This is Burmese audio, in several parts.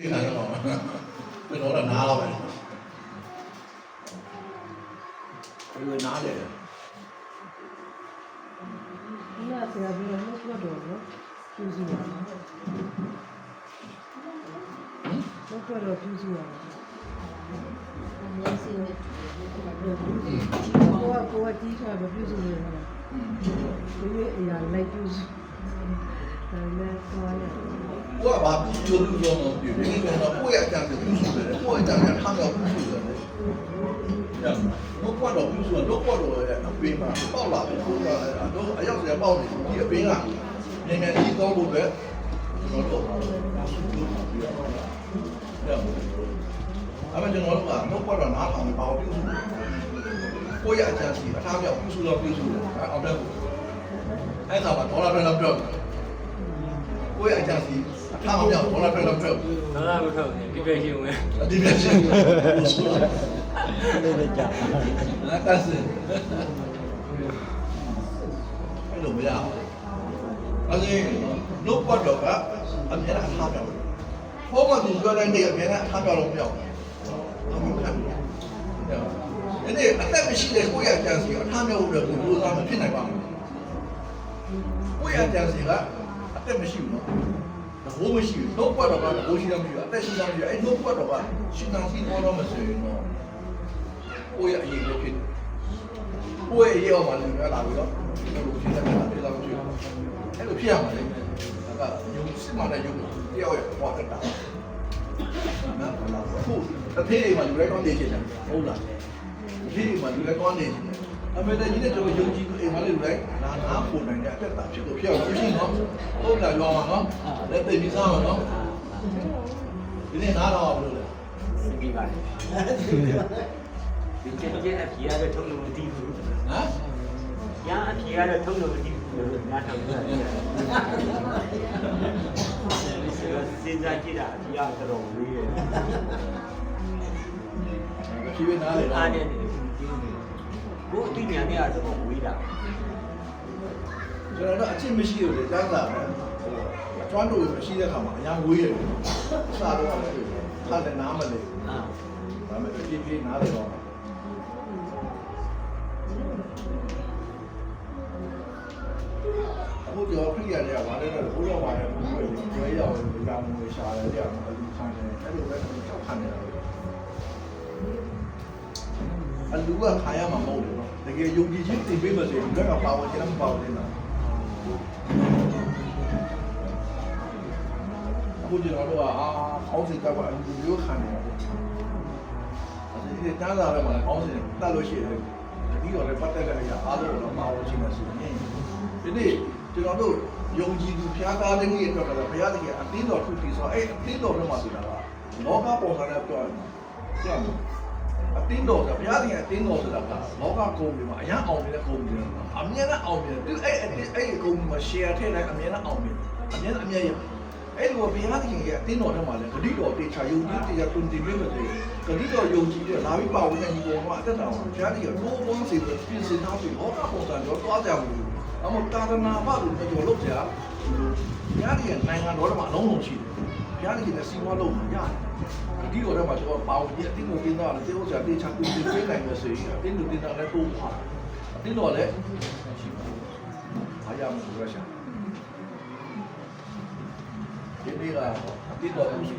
ဒီကတော့ဘယ်တော့နားတော့ပဲဘယ်နားလဲဒီကဆရာပြောလို့ဘတ်တော်နော်ကျူးစီရအောင်ဘတ်တော်ကျူးစီရအောင်ကိုကကိုကတီးချာမပြုစုနေဘူးလားဒီလိုအရာလိုက်ပြုစုဒါလည်းသွားရတယ် ကိုကဘာပြုလို့ပြောလို့ဒီနေ့ကတော့ကိုယ့်ရဲ့အကြံပြုစုတယ်ကိုယ့်ရဲ့အကြံထားတော့ပြုစုတယ်ညတော့ကတော့ပြုစုတော့ကတော့အပင်မှာပေါက်လာပြီကိုကတော့အရောက်စရာပေါက်နေဒီအပင်ကမြန်မြန်ကြီးကောင်းဖို့အတွက်ကျွန်တော်တို့အမှကျွန်တော်တို့ကတော့ကတော့နားထောင်ပါပြုစုကိုယ့်ရဲ့အကြံစီအထားမြောက်ပြုစုတော့ပြုစုတ ယ်အောင်တဲ့အဲ့ဒါမှဒေါ်လာပဲတော့ပြောကိုယ့်ရဲ့အကြံစီအထားမြောက်ဒေါ်လာပဲတော့ပြောတော့လာမထုတ်ဘူးဒီပြည့်ရှိဝင်ဒီပြချင်းကိုဆိုတာလေးပဲကြာနာကစအဲ့လိုမရဘူးအဲဒီလုတ်ပတ်တော့ကအမြဲတမ်းထားပြောင်းဟောမသူပြောတဲ့နေ့အမြဲတမ်းထားပြောင်းလို့ပြောင်းအမှန်ကန်တယ်ဒီနေ့အသက်မရှိတဲ့ကိုယ့်ရဲ့အကြံစီအထားမြောက်လို့ကိုယ်လိုစားမဖြစ်နိုင်ပါဘူးကိုယ့်ရဲ့အကြံစီကအသက်မရှိဘူးနော် ဘိုးမရှိဘူးနှုတ်ပတ်တော့ကဘိုးရှိတော့မရှိဘူးအသက်ရှိတော့မရှိဘူးအဲ့နှုတ်ပတ်တော့ကရှင်တော်စီပေါ်တော့မဆိုရင်တော့ကိုယ့်ရဲ့အရေးပဲဖြစ်တယ်ကိုယ့်ရဲ့အရေးအောင်မှလည်းလာပြီးတော့ဒီလိုဖြစ်နေတာဖြစ်တော့ဖြစ်အဲ့လိုဖြစ်ရမှာလေဒါကယုံစစ်မှန်တဲ့ယုံတယောက်ရဲ့ဘဝတက်တာနော်ခုတစ်သေးလေးမှလူတိုင်းတော့နေချင်တယ်ဟုတ်လားတစ်သေးလေးမှလူတိုင်းတော့နေချင်တယ် အမေတကြီးနဲ့ကျွန်တော်ယုံကြည်သူအိမ်မလေးလူတိုင်းနာနာပုံနိုင်တဲ့အသက်တာဖြစ်လို့ဖြစ်အောင်လို့ရှိနော်ဟုတ်လားပြောမှာနော်လက်သိပြီးစားမှာနော်ဒီနေ့နားတော့ဘယ်လိုလဲစီပြီးပါတယ်ဒီကျင်းကျင်းအပြေရတော့ထုံးလို့မသိဘူးဟမ်ညာအပြေရတော့ထုံးလို့မသိဘူးလို့ညာထုံးတယ်စဉ်းစားကြည့်တာအပြေရတော့ဝေးတယ်ဖြည်းဖြည်းနားလေတော့အားနဲ့ ဘို့အတိညာနဲ့ကတော့ဝေးတာကျွန်တော်တို့အချင်းမရှိလို့လေတန်းလာမယ်ဟိုအကျွမ်းတို့မရှိတဲ့ခါမှာအများဝေးရတယ်စားတော့လည်းထားတယ်နားမလဲအာဒါပေမဲ့ဖြည်းဖြည်းနားလေတော့အခုကျော်ဖိရတယ်ကဘာလဲတော့ဘိုးတော်ပါရဲ့ဘုရားကြီးကျွဲရောက်တယ်ကြောင်ငွေရှာတယ်ကြာမှာအလူခံတယ်အဲ့လိုပဲကြောက်ခံနေတာ အလူကခါရမှာမဟုတ်ဘူးနော်တကယ်ယုံကြည်ခြင်းသိပေးမလို့ဘယ်ကပါဝင်ခြင်းမပါဝင်နေတာအခုကျွန်တော်တို့ကအာအောင်းစိတ်ကတော့အလူမျိုးခံနေတာပေါ့အဲဒီတန်းလာတယ်မှာအောင်းစိတ်တက်လို့ရှိတယ်ဒီတော့လည်းပတ်သက်တဲ့အရာအားလုံးတော့ပါဝင်ခြင်းမရှိဘူးဒီနေ့ကျွန်တော်တို့ယုံကြည်သူဖျားသားတဲ့ကြီးအတွက်ကလည်းဘုရားတကယ်အသင်းတော်ထုတည်ဆိုအဲ့အသင်းတော်ထဲမှာဆိုတာကလောကပေါ်လာတဲ့ပြောရင် အတင်းတော်ဆိုဘုရားသခင်အတင်းတော်ဆိုတာကလောကကုန်းတွေမှာအရန်အောင်နေတဲ့ကုန်းတွေမှာအမြဲတမ်းအောင်နေတယ်သူအဲ့အဲ့အဲ့ဒီကုန်းမှာ share ထည့်လိုက်အမြဲတမ်းအောင်နေအမြဲအမြဲရအဲ့လိုဘုရားသခင်ရဲ့အတင်းတော်ထဲမှာလည်းဂတိတော်တေချာယုံကြည်တရားတွင်တင်ပြမယ်ဆိုဂတိတော်ယုံကြည်တဲ့လာပြီးပါဝင်တဲ့ဒီပေါ်မှာအသက်တော်ဘုရားသခင်ကိုဘုန်းစီပြီးပြင်ဆင်ထားပြီးလောကပုံစံတော့သွားကြဘူးအမတာရနာဘာလို့ပြောလို့ကြာဘုရားသခင်နိုင်ငံတော်ထဲမှာအလုံးလုံးရှိတယ် ဘုရားသခင်နဲ့စီးပွားလုပ်ရတယ်ဒီတော့တော့ကျွန်တော်ပါဝင်ဒီအတင်းကိုတင်းတော့လေတေဥစ္စာတေချာကူတင်ပေးနိုင်မယ်ဆိုရင်အတင်းကိုတင်းတော့လည်းတိုးပါအတင်းတော့လည်းရှိပါအားရမှုရရှာဒီနေ့ကအတင်းတော့သူရှိ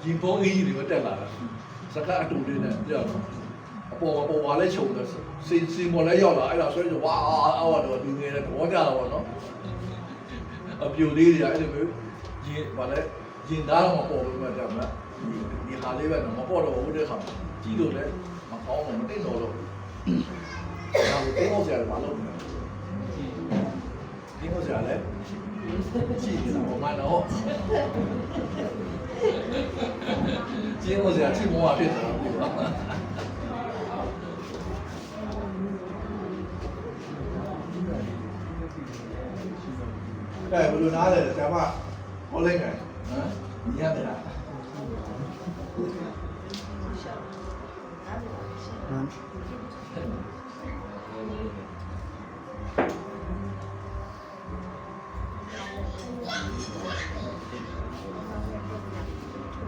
ရတဲ့ဝိညာဉ်တော်ဘောတဲ့နားမှာစမ်းစာကိုလည်းဇာတိလိုပဲနားလေတဲ့အခါမှာအောင်ရှုပ်ပြီးတော့အဲ့ခါမှာတော့အတင်းတော်ဖိုင်ရှာပြီးတော့မနေ့ကပြောပြောလို့ပေါ့ဒီရင်ပုံးအကြီးတွေတက်လာတာစကားအတူလေးနဲ့ပြောတော့အပေါ်အပေါ်ဝါလဲခြုံတယ်စင်စင်ပေါ်လဲရောက်လာအဲ့ဒါဆိုရင်ဝါအော်တော့လူငယ်တဲ့တော့ကြတာပေါ့နော်အပြူလေးတွေအဲ့လိုမျိုးရင်ဗာလဲရင်သားတော့မပေါ်ဘူးမှတ်တယ်မလားဒီဟာလေးပဲတော့မပေါ်တော့ဘူးတဲ့ခါကြီးလို့လဲမကောင်းတော့မသိတော့လို့ဒါကိုတင်းအောင်ဆရာကမလုပ်ဘူးတင်းအောင်ဆရာလည်းကြည့်နေတာဟောမှတော့ ကျင်းအောင်ဆရာချိမောရဖြစ်တာဘူးလားအဲဘယ်လိုနားလဲဆရာမဟောလိုက်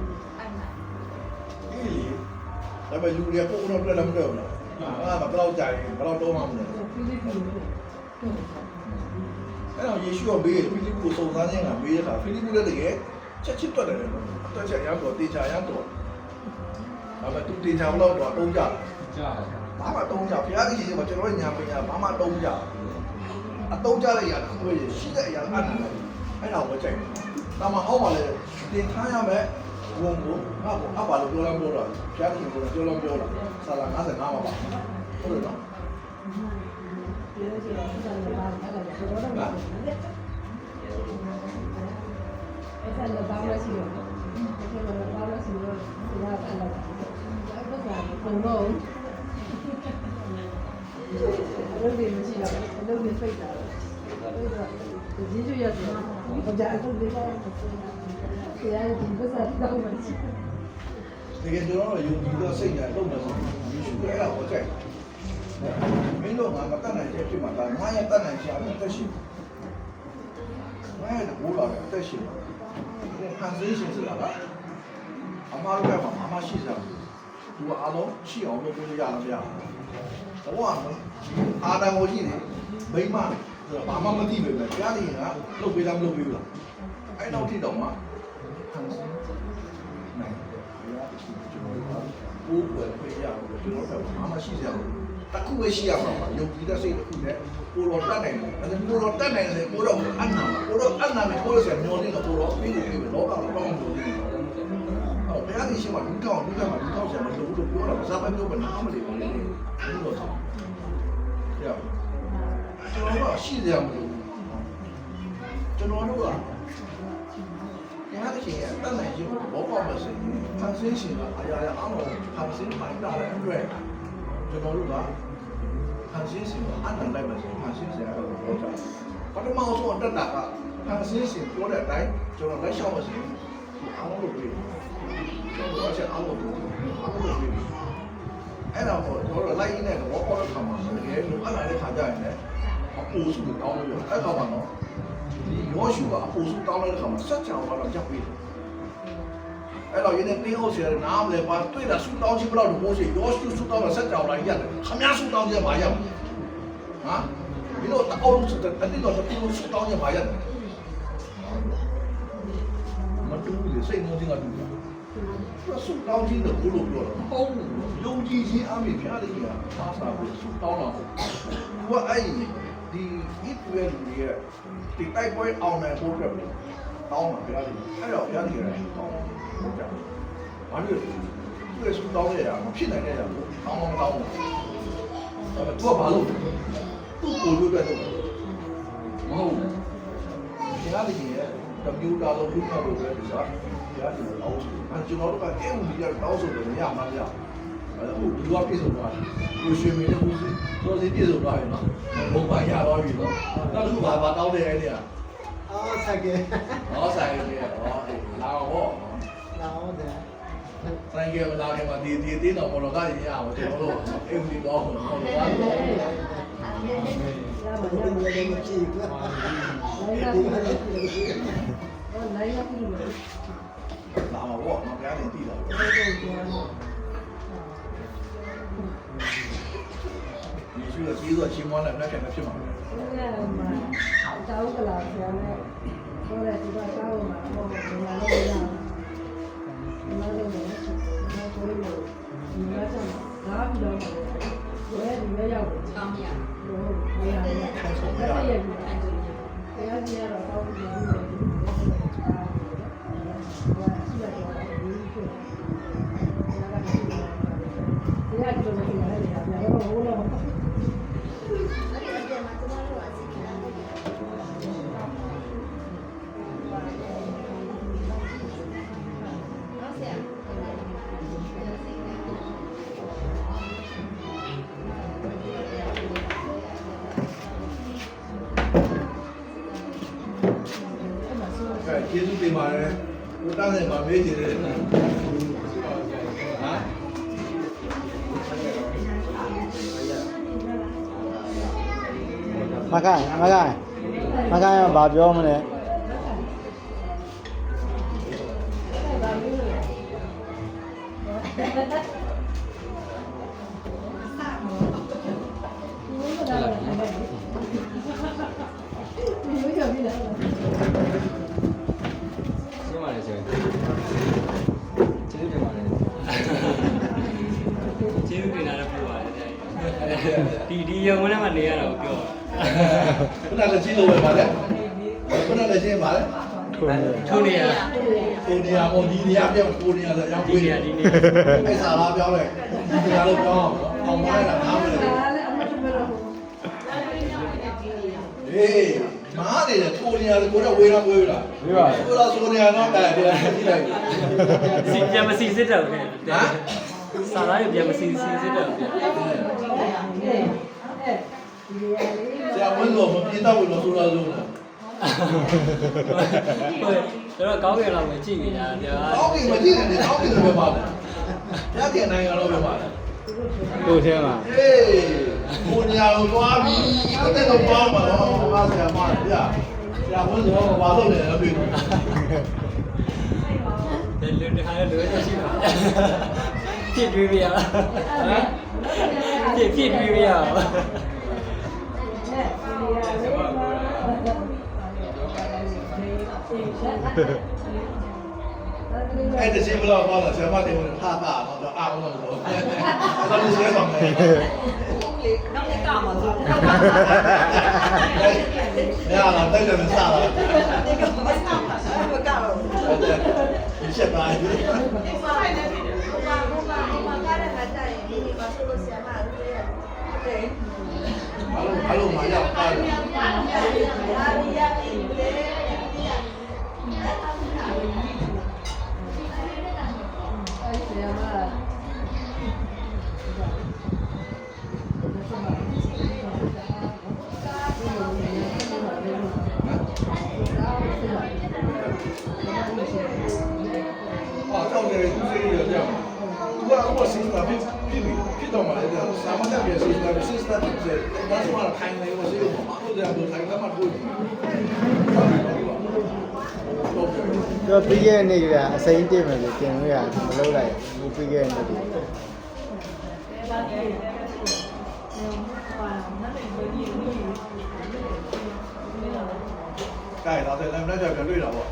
မယ်ဟမ်ညရတယ်လားဟအေးလေဒါပေမဲ့လူတွေကပုံတော့တွေ့လည်းမတွေ့ဘူးလားအာမဘယ်တော့ကြာရင်ဘယ်တော့တော့မှမလဲဖိလိပ္ပိလို့အဲ့တော့ယေရှုကမေးဖိလိပ္ပုကိုစုံစမ်းခြင်းကမေးတဲ့အခါဖိလိပ္ပုလည်းတကယ်ချက်ချစ်တွက်တယ်နော်တွက်ချက်ရတော့တေချာရတော့ဒါပေမဲ့သူတေချာဘလို့တော့တုံးကြတယ်ကြာဘာမှတုံးကြဘုရားကြီးကကျွန်တော်တို့ညာပညာဘာမှတုံးကြအတုံးကြတဲ့အရာတစ်ခုပဲရှိတဲ့အရာအနန္တလည်းအဲ့ဒါကိုကြိုက်တယ်ဒါမှဟောပါလေတင်ထားရမယ် ဝန်ကိုငါ့ကိုအပါလို့ပြောလာပြောတာဘုရားကြီးကပြောလာပြောတာဆာလာ55မှာပါဟုတ်တယ်နော်ပြောကြတယ်ဆက်လာပါအဲ့ဒါတော့တော့တော့အဲ့ဒါလည်းဘာမှရှိရောအဲ့ဒါလည်းဘာမှရှိရောဒီကအဲ့ဒါအဲ့ဒါကဘုံတော့အလုပ်တွေမရှိတော့အလုပ်တွေဖိတ်တာတော့ဒီကျရတော့ဘာကြအလုပ်တွေတော့ဆရာဒီဘက်ကတော့ မရှိတကယ်ကျွန်တော်တို့ယုံကြည်သောစိတ်နဲ့လုပ်မယ်ဆိုရင်ယေရှုကအဲ့ဒါကိုကြိုက်တယ်မင်းတို့ကမတတ်နိုင်တဲ့ဖြစ်မှာဒါငါရဲ့တတ်နိုင်ချင်အသက်ရှိငါရဲ့ဘိုးတော်ရဲ့အသက်ရှိတယ်ခံစည်းရှင်ဆိုတာကအမှားတို့ကမှအမှားရှိကြတယ်သူကအားလုံးရှိအောင်လုပ်လို့ရအောင်မရ ဘူးတော့အာတန်ကိုရှိနေမိမဆိုတော့ဘာမှမသိပဲပဲကြားနေကလုတ်ပေးလားမလုတ်ပေးဘူးလားအဲ့တော့ထိတော့မှခံစည်းနိုင်တယ်ဘုရားရှိကျွန်တော်တို့ဘိုးပွဲပေးရအောင်ကျွန်တော်တို့ဘာမှရှိကြဘူးတခုပဲရှိရမှာပါယုံကြည်တဲ့စိတ်တစ်ခုနဲ့ကိုတော်တတ်နိုင်တယ်အဲ့ဒါကိုတော်တတ်နိုင်တယ်ကိုတော်အနန္တကိုတော်အနန္တကိုရဆက်မျောနေတာကိုတော်ပြီးပြီလောကတော့တောင်းလို့အော်ဘုရားရှိမှဒီကောင်းဒီကမှာဒီကောင်းဆက်မလို့လို့ပြောတာဘာသာပဲပြောမနားမလီဘူးလေဘုလို့ဆိုရ ကျွန်တော်ကရှိကြမလို့ကျွန်တော်တို့ကတရားရှင်ရဲ့တတ်နိုင်ခြင်းကိုဘောပေါက်မစင်ဖန်ဆင်းရှင်ကအရာရာအလုံးဖန်ဆင်းပိုင်တာတဲ့အတွက်ကျွန်တော်တို့ကဖန်ဆင်းရှင်ကအနန္တလိုက်မစင်ဖန်ဆင်းရှင်ကတော့ပြောကြတယ်ပထမဆုံးအတ္တကဖန်ဆင်းရှင်ပြောတဲ့အတိုင်းကျွန်တော်လက်လျှောက်မစင်အားလုံးလို့ပြောကျွန်တော်အချက်အားလုံးလို့အားလုံးလို့ပြောအဲ့တော့ကျွန်တော်တို့လိုက်ရင်းနဲ့ဘောပေါက်တဲ့ခါမှာတကယ်လို့အဲ့ဒါတဲ့ခါကြရင်လည်း အပူစုကိုတောင်းလို့ရအဲ့တော့မှတော့ဒီရောရှုကအပူစုတောင်းတဲ့ခါမှာစัจ java ကတော့ရပ်ပြီးတယ်အဲ့တော့ယနေ့တင်းဟုတ်ဆရာနားမလဲပါတွေ့တာဆူတောင်းခြင်းဘယ်တော့လို့မိုးရှိရောဆူဆူတောင်းတာဆက်ကြောင်လာရတယ်ခမည်းဆူတောင်းခြင်းဘာရောက်ဟာဒီလိုတောင်းလို့တတိတော့တတိလို့ဆူတောင်းခြင်းဘာရတယ်မတူဘူးလေစိတ်နှောခြင်းကတူတယ်ဆူတောင်းခြင်းတော့ဘလို့ပြောတာဟုတ်ယုံကြည်ခြင်းအမိဖျားတယ်ကအားစားဖို့ဆူတောင်းတာဘုရားအဲ့ ဒီဒီဣပွေလူရဲ့ဒီတိုက်ပွဲအောင်နိုင်ဖို့အတွက်တောင်းတာဘုရားဒီအဲ့တော့ဘုရားဒီကတောင်းဟုတ်ကြ။ဘာလို့လဲ။သူ့ရဲ့ဆူတောင်းရတာမဖြစ်နိုင်တဲ့ကြောင့်တောင်းမတောင်းဘူး။ဒါပေမဲ့သူကဘာလို့သူ့ကိုယ်လို့ပဲတော့မဟုတ်ဘူး။တရားတည်ရဲ့တမျိုးတာလို့လူကလို့ပဲဒီစားတရားတည်လို့အောင်။အဲကျွန်တော်တို့ကအဲဦးကြီးကတောင်းဆိုတယ်မရမှမရ။ အဲဟုတ်ဒီကပြည့်စုံသွားတယ်။ကိုရွှေမင်းနဲ့ဦးစီးစောစီပြည့်စုံသွားပြီနော်။ဘုံပါရသွားပြီနော်။နောက်တစ်ခုဘာဘာတောင်းတယ်အဲ့ဒီကအော်ဆက်ကေဟောဆိုင်ကြီးကဟောလာတော့လာအောင်တဲ့ဆိုင်ကလာခဲ့မှာဒီဒီတင်းတော်ဘောလုံးကရင်ရအောင်ကျွန်တော်တို့အိမ်ဒီတော့ဘောလုံးကရပါရပါဘယ်လိုလဲမကြည့်ဘူးလိုက်ရပြီဟောလိုက်ရပြီလို့လာမှာပေါ့နော်ဘုရားတင်တည်တာ ပြောတော့ပြောတော့ယေရှုရဲ့ကြီးစွာချင်းမွန်းတဲ့လက်ခံမဖြစ်မှာပဲအဲ့ဒါမှတောင်းကလာဆရာနဲ့ပြောတယ်ဒီကတောင်းမှာဟောဒီမှာလည်းရအောင်ဒီမှာလည်းလည်းဒီကိုလို့ဒီမှာကျမှငါပြီးတော့ဘယ်ဒီလဲရောက်တောင်းရဟုတ်ဘယ်ရလဲအဲ့ဒါရဲ့ဒီတရားကြီးရတော့တောင်းပြီးတော့ဒီလိုဟိုရှိရတော့ဒီကိုတရား 你是北方人，我当然发北京人了。啊？哪敢？哪敢？哪敢要包饺么的？哈哈哈！你有钱？ ဒီဒီရုံဝင်မှာနေရတာကိုပြောခုနကလည်းကြီးလို့ပဲပါလေခုနကလည်းရှင်းပါလေခုနေထုံးနေရကိုနေရာပေါ်ဒီနေရာပြောင်းကိုနေရာဆိုရောက်ဒီပြေးနေနေရာဒီနေအဲ့စာလားပြောင်းလိုက်ဒီနေရာလို့ပြောင်းအောင်ပါလားနားမလဲဟေးမားနေတယ်ကိုနေရာကိုတော့ဝေးတော့ဝေးလားဝေးပါကိုတော့ဆိုနေရာတော့အဲ့ဒါကြည့်လိုက်စီပြန်မစီစစ်တော့ဘူးဟမ် စာသားတွေပြန်မစီစီစစ်တော့ဘူးဆရာဝန်တော်မပြင်းတော့ဘူးလို့ဆိုတော့လို့လားဟုတ်တော့ကောင်းကင်လောက်ပဲကြည့်နေတာဗျာကောင်းပြီမကြည့်နဲ့ကောင်းပြီလို့ပြောပါလားရတဲ့နိုင်ငံတော့ပြောပါလားကိုထဲမှာဟေးကိုနေရာကိုသွားပြီတဲ့တော့ပေါင်းပါတော့ဘာဆရာမပြဆရာဝန်တော်ဘာလုပ်နေလဲတွေ့ဘူးတယ်လူတခါလည်းလွယ်တော့ရှိပါ ဖြစ်တွေးပြရဖြစ်ဖြစ်တွေးပြရအဲ့ဒီချင်းဘလောက်ပေါင်းလားဆရာမတင်ဝင်ဟာတာတော့အားလုံးလို့အဲ့ဒါလည်းဆွဲဆောင်တယ်နောက်နေ့ကမှာဆို။ညလာတိုက်တယ်စားလာဒီကမစတာမကတော့။ဟုတ်တယ်။ဒီချက်ပါ။ဒီမှာလည်းဟိုမှာဟိုမှာဟိုမှာကားတဲ့ငါတိုင်ဒီမှာ ဆိုလို့ဆရာမတို့ရဲ့တဲ့ဘာလို့ဘာလို့မရောက်ပါလဲ ဒါဆိုမှထိုင်နေလို့စိတ်ကမဟုတ်တယ်ဘူးထိုင်ကမှတွေ့တယ်။ဟုတ်တယ်။တော့ပြီးခဲ့တဲ့နေ့ကအစိမ်းတင်မယ်လို့တင်လို့ရတယ်မလုပ်လိုက်ဘူးပြီးခဲ့တဲ့နေ့ကဲတော့တယ်လည်းလည်းပြန်တွေ့တာပေါ့